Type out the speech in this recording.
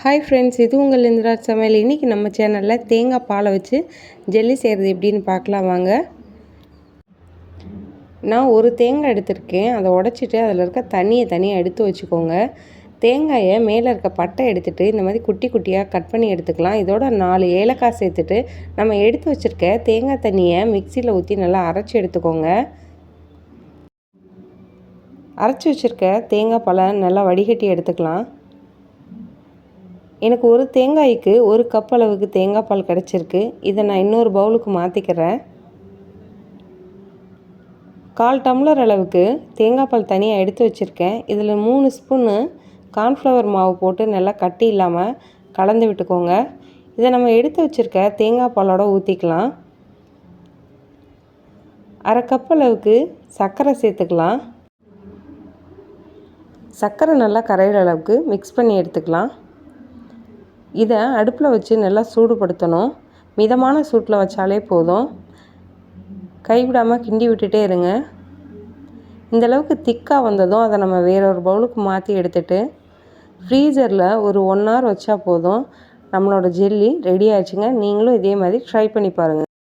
Hi friends இது உங்கள் இந்திராஜ் சமையல். இன்றைக்கி நம்ம சேனலில் தேங்காய் பாலை வச்சு ஜெல்லி செய்கிறது எப்படின்னு பார்க்கலாம் வாங்க. நான் ஒரு தேங்காய் எடுத்திருக்கேன். அதை உடச்சிட்டு அதில் இருக்க தண்ணியை தனியாக எடுத்து வச்சுக்கோங்க. தேங்காயை மேலே இருக்க பட்டை எடுத்துகிட்டு இந்த மாதிரி குட்டி குட்டியாக கட் பண்ணி எடுத்துக்கலாம். இதோட நாலு ஏலக்காய் சேர்த்துட்டு நம்ம எடுத்து வச்சுருக்க தேங்காய் தண்ணியை மிக்சியில் ஊற்றி நல்லா அரைச்சி எடுத்துக்கோங்க. அரைச்சி வச்சுருக்க தேங்காய் பழம் நல்லா வடிகட்டி எடுத்துக்கலாம். எனக்கு ஒரு தேங்காய்க்கு ஒரு கப் அளவுக்கு தேங்காய் பால் கிடச்சிருக்கு. இதை நான் இன்னொரு பவுலுக்கு மாற்றிக்கிறேன் கால் டம்ளர் அளவுக்கு தேங்காய் பால் தனியாக எடுத்து வச்சுருக்கேன். இதில் மூணு ஸ்பூன்னு கார்ன்ஃப்ளவர் மாவு போட்டு நல்லா கட்டி இல்லாமல் கலந்து விட்டுக்கோங்க. இதை நம்ம எடுத்து வச்சுருக்க தேங்காய் பாலோட ஊற்றிக்கலாம் அரை கப் அளவுக்கு சர்க்கரை சேர்த்துக்கலாம். சர்க்கரை நல்லா கரையிற அளவுக்கு மிக்ஸ் பண்ணி எடுத்துக்கலாம். இதை அடுப்பில் வச்சு நல்லா சூடுபடுத்தணும். மிதமான சூட்டில் வச்சாலே போதும். கைவிடாமல் கிண்டி விட்டுட்டே இருங்க. இந்தளவுக்கு திக்காக வந்ததும் அதை நம்ம வேறொரு பவுலுக்கு மாற்றி எடுத்துகிட்டு ஃப்ரீசரில் ஒரு ஒன் ஹவர் வச்சா போதும். நம்மளோட ஜெல்லி ரெடி ஆயிடுச்சுங்க. நீங்களும் இதே மாதிரி ட்ரை பண்ணி பாருங்கள்